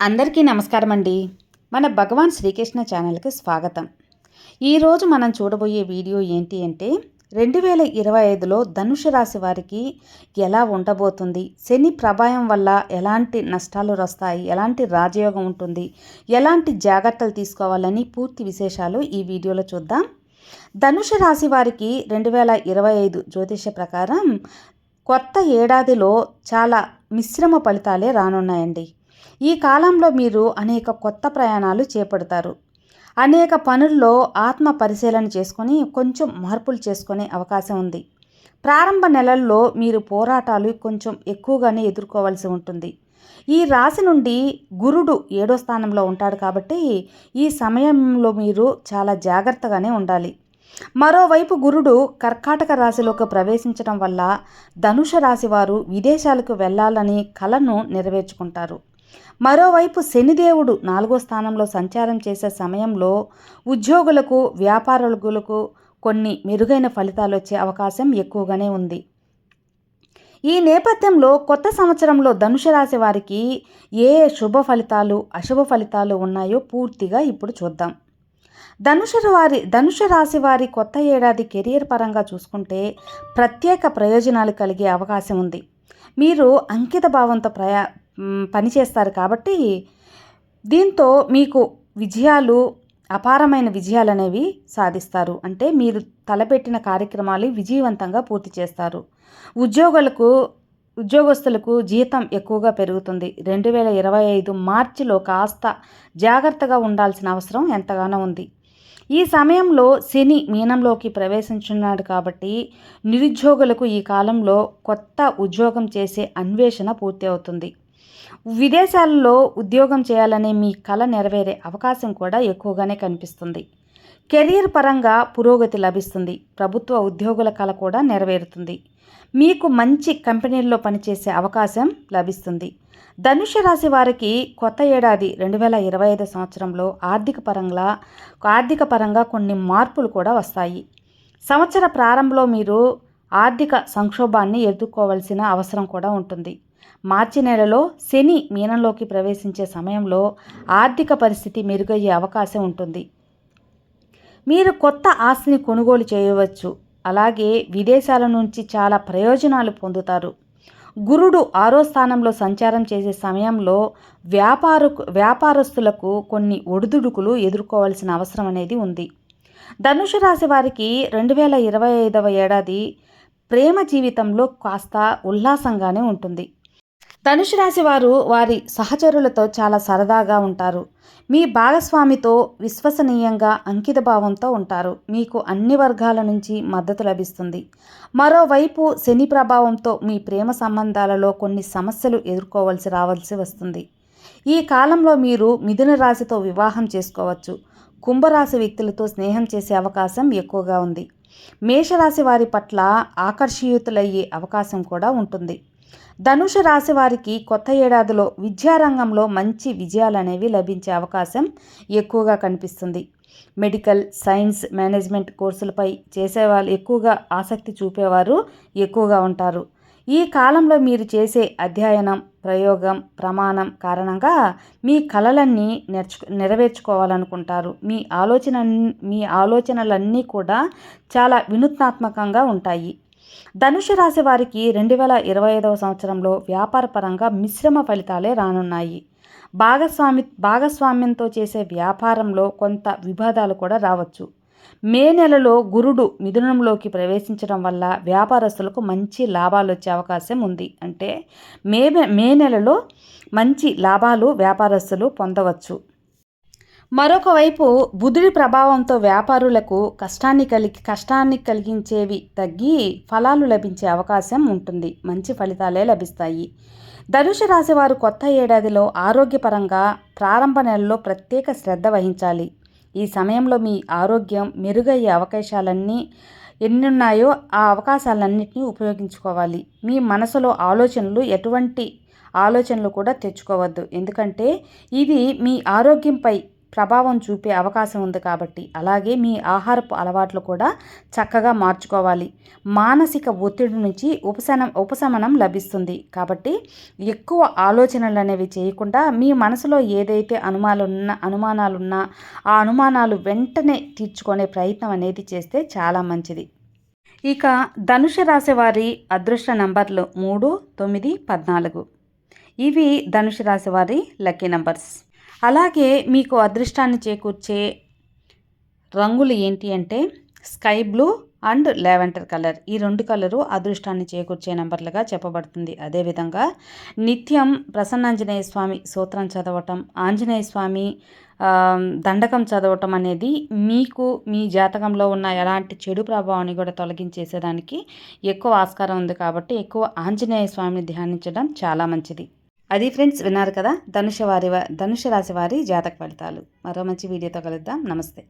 అందరికీ నమస్కారం అండి మన భగవాన్ శ్రీకృష్ణ ఛానల్కి స్వాగతం. ఈరోజు మనం చూడబోయే వీడియో ఏంటి అంటే రెండు వేల ఇరవై ఐదులో ధనుషు రాశి వారికి ఎలా ఉండబోతుంది శని ప్రభావం వల్ల ఎలాంటి నష్టాలు వస్తాయి ఎలాంటి రాజయోగం ఉంటుంది ఎలాంటి జాగ్రత్తలు తీసుకోవాలని పూర్తి విశేషాలు ఈ వీడియోలో చూద్దాం. ధనుష రాశి వారికి రెండు వేల ఇరవై ఐదు జ్యోతిష ప్రకారం కొత్త ఏడాదిలో చాలా మిశ్రమ ఫలితాలే రానున్నాయండి. ఈ కాలంలో మీరు అనేక కొత్త ప్రయాణాలు చేపడతారు. అనేక పనుల్లో ఆత్మ పరిశీలన చేసుకొని కొంచెం మార్పులు చేసుకునే అవకాశం ఉంది. ప్రారంభ నెలల్లో మీరు పోరాటాలు కొంచెం ఎక్కువగానే ఎదుర్కోవాల్సి ఉంటుంది. ఈ రాశి నుండి గురుడు ఏడో స్థానంలో ఉంటాడు కాబట్టి ఈ సమయంలో మీరు చాలా జాగ్రత్తగానే ఉండాలి. మరోవైపు గురుడు కర్కాటక రాశిలోకి ప్రవేశించడం వల్ల ధనుష రాశి వారు విదేశాలకు వెళ్ళాలని కలను నెరవేర్చుకుంటారు. మరోవైపు శనిదేవుడు నాలుగో స్థానంలో సంచారం చేసే సమయంలో ఉద్యోగులకు వ్యాపారులకు కొన్ని మెరుగైన ఫలితాలు వచ్చే అవకాశం ఎక్కువగానే ఉంది. ఈ నేపథ్యంలో కొత్త సంవత్సరంలో ధనుష రాశి వారికి ఏ శుభ ఫలితాలు అశుభ ఫలితాలు ఉన్నాయో పూర్తిగా ఇప్పుడు చూద్దాం. ధనుష వారి ధనుష రాశి వారి కొత్త ఏడాది కెరియర్ పరంగా చూసుకుంటే ప్రత్యేక ప్రయోజనాలు కలిగే అవకాశం ఉంది. మీరు అంకిత భావంతో ప్రయా పనిచేస్తారు కాబట్టి దీంతో మీకు విజయాలు అపారమైన విజయాలు అనేవి సాధిస్తారు. అంటే మీరు తలపెట్టిన కార్యక్రమాలు విజయవంతంగా పూర్తి చేస్తారు. ఉద్యోగులకు ఉద్యోగస్తులకు జీతం ఎక్కువగా పెరుగుతుంది. రెండు వేల ఇరవై ఐదు మార్చిలో కాస్త జాగ్రత్తగా ఉండాల్సిన అవసరం ఎంతగానో ఉంది. ఈ సమయంలో శని మీనంలోకి ప్రవేశించున్నాడు కాబట్టి నిరుద్యోగులకు ఈ కాలంలో కొత్త ఉద్యోగం చేసే అన్వేషణ పూర్తి అవుతుంది. విదేశాల్లో ఉద్యోగం చేయాలనే మీ కళ నెరవేరే అవకాశం కూడా ఎక్కువగానే కనిపిస్తుంది. కెరీర్ పరంగా పురోగతి లభిస్తుంది. ప్రభుత్వ ఉద్యోగుల కళ కూడా నెరవేరుతుంది. మీకు మంచి కంపెనీల్లో పనిచేసే అవకాశం లభిస్తుంది. ధనుష రాశి వారికి కొత్త ఏడాది రెండు వేల ఇరవై ఐదు సంవత్సరంలో ఆర్థిక పరంగా ఆర్థిక పరంగా కొన్ని మార్పులు కూడా వస్తాయి. సంవత్సర ప్రారంభంలో మీరు ఆర్థిక సంక్షోభాన్ని ఎదుర్కోవాల్సిన అవసరం కూడా ఉంటుంది. మార్చి నెలలో శని మీనంలోకి ప్రవేశించే సమయంలో ఆర్థిక పరిస్థితి మెరుగయ్యే అవకాశం ఉంటుంది. మీరు కొత్త ఆస్తిని కొనుగోలు చేయవచ్చు. అలాగే విదేశాల నుంచి చాలా ప్రయోజనాలు పొందుతారు. గురుడు ఆరో స్థానంలో సంచారం చేసే సమయంలో వ్యాపార వ్యాపారస్తులకు కొన్ని ఒడిదుడుకులు ఎదుర్కోవాల్సిన అవసరం అనేది ఉంది. ధనుసు రాశి వారికి రెండు వేల ఇరవై ఐదవ ఏడాది ప్రేమ జీవితంలో కాస్త ఉల్లాసంగానే ఉంటుంది. ధనుసు రాశి వారు వారి సహచరులతో చాలా సరదాగా ఉంటారు. మీ భాగస్వామితో విశ్వసనీయంగా అంకిత భావంతో ఉంటారు. మీకు అన్ని వర్గాల నుంచి మద్దతు లభిస్తుంది. మరోవైపు శని ప్రభావంతో మీ ప్రేమ సంబంధాలలో కొన్ని సమస్యలు ఎదుర్కోవాల్సి రావాల్సి వస్తుంది. ఈ కాలంలో మీరు మిథున రాశితో వివాహం చేసుకోవచ్చు. కుంభరాశి వ్యక్తులతో స్నేహం చేసే అవకాశం ఎక్కువగా ఉంది. మేషరాశి వారి పట్ల ఆకర్షితులయ్యే అవకాశం కూడా ఉంటుంది. ధనుష రాశి వారికి కొత్త ఏడాదిలో విద్యారంగంలో మంచి విజయాలు అనేవి లభించే అవకాశం ఎక్కువగా కనిపిస్తుంది. మెడికల్ సైన్స్ మేనేజ్మెంట్ కోర్సులపై చేసేవాళ్ళు ఎక్కువగా ఆసక్తి చూపేవారు ఎక్కువగా ఉంటారు. ఈ కాలంలో మీరు చేసే అధ్యయనం ప్రయోగం ప్రమాణం కారణంగా మీ కళలన్నీ నేర్చు నెరవేర్చుకోవాలనుకుంటారు. మీ ఆలోచన మీ ఆలోచనలన్నీ కూడా చాలా వినూత్నాత్మకంగా ఉంటాయి. ధనుష రాశి వారికి రెండు వేల ఇరవై ఐదవ సంవత్సరంలో వ్యాపారపరంగా మిశ్రమ ఫలితాలే రానున్నాయి. భాగస్వామి భాగస్వామ్యంతో చేసే వ్యాపారంలో కొంత విభేదాలు కూడా రావచ్చు. మే నెలలో గురుడు మిథునంలోకి ప్రవేశించడం వల్ల వ్యాపారస్తులకు మంచి లాభాలు వచ్చే అవకాశం ఉంది. అంటే మే మే నెలలో మంచి లాభాలు వ్యాపారస్తులు పొందవచ్చు. మరొక వైపు బుధుడి ప్రభావంతో వ్యాపారులకు కష్టాన్ని కలిగి కష్టాన్ని కలిగించేవి తగ్గి ఫలాలు లభించే అవకాశం ఉంటుంది. మంచి ఫలితాలే లభిస్తాయి. ధనుష రాశి వారు కొత్త ఏడాదిలో ఆరోగ్యపరంగా ప్రారంభ నెలలో ప్రత్యేక శ్రద్ధ వహించాలి. ఈ సమయంలో మీ ఆరోగ్యం మెరుగయ్యే అవకాశాలన్నీ ఎన్నున్నాయో ఆ అవకాశాలన్నింటినీ ఉపయోగించుకోవాలి. మీ మనసులో ఆలోచనలు ఎటువంటి ఆలోచనలు కూడా తెచ్చుకోవద్దు. ఎందుకంటే ఇది మీ ఆరోగ్యంపై ప్రభావం చూపే అవకాశం ఉంది కాబట్టి అలాగే మీ ఆహారపు అలవాట్లు కూడా చక్కగా మార్చుకోవాలి. మానసిక ఒత్తిడి నుంచి ఉపశమనం ఉపశమనం లభిస్తుంది. కాబట్టి ఎక్కువ ఆలోచనలు అనేవి చేయకుండా మీ మనసులో ఏదైతే అనుమానాలున్న అనుమానాలున్నా ఆ అనుమానాలు వెంటనే తీర్చుకునే ప్రయత్నం అనేది చేస్తే చాలా మంచిది. ఇక ధనుష రాశి వారి అదృష్ట నంబర్లు మూడు తొమ్మిది పద్నాలుగు. ఇవి ధనుష రాశి వారి లక్కీ నంబర్స్. అలాగే మీకు అదృష్టాన్ని చేకూర్చే రంగులు ఏంటి అంటే sky blue and lavender colour. ఈ రెండు కలరు అదృష్టాన్ని చేకూర్చే నంబర్లుగా చెప్పబడుతుంది. అదేవిధంగా నిత్యం ప్రసన్నాంజనేయ స్వామి సూత్రం చదవటం ఆంజనేయ స్వామి దండకం చదవటం అనేది మీకు మీ జాతకంలో ఉన్న ఎలాంటి చెడు ప్రభావాన్ని కూడా తొలగించేసేదానికి ఎక్కువ ఆస్కారం ఉంది కాబట్టి ఎక్కువ ఆంజనేయ స్వామిని ధ్యానించడం చాలా మంచిది. అది ఫ్రెండ్స్ విన్నారు కదా? ధనుష వారి ధనుష రాశి వారి జాతక ఫలితాలు. మరో మంచి వీడియోతో కలుద్దాం. నమస్తే.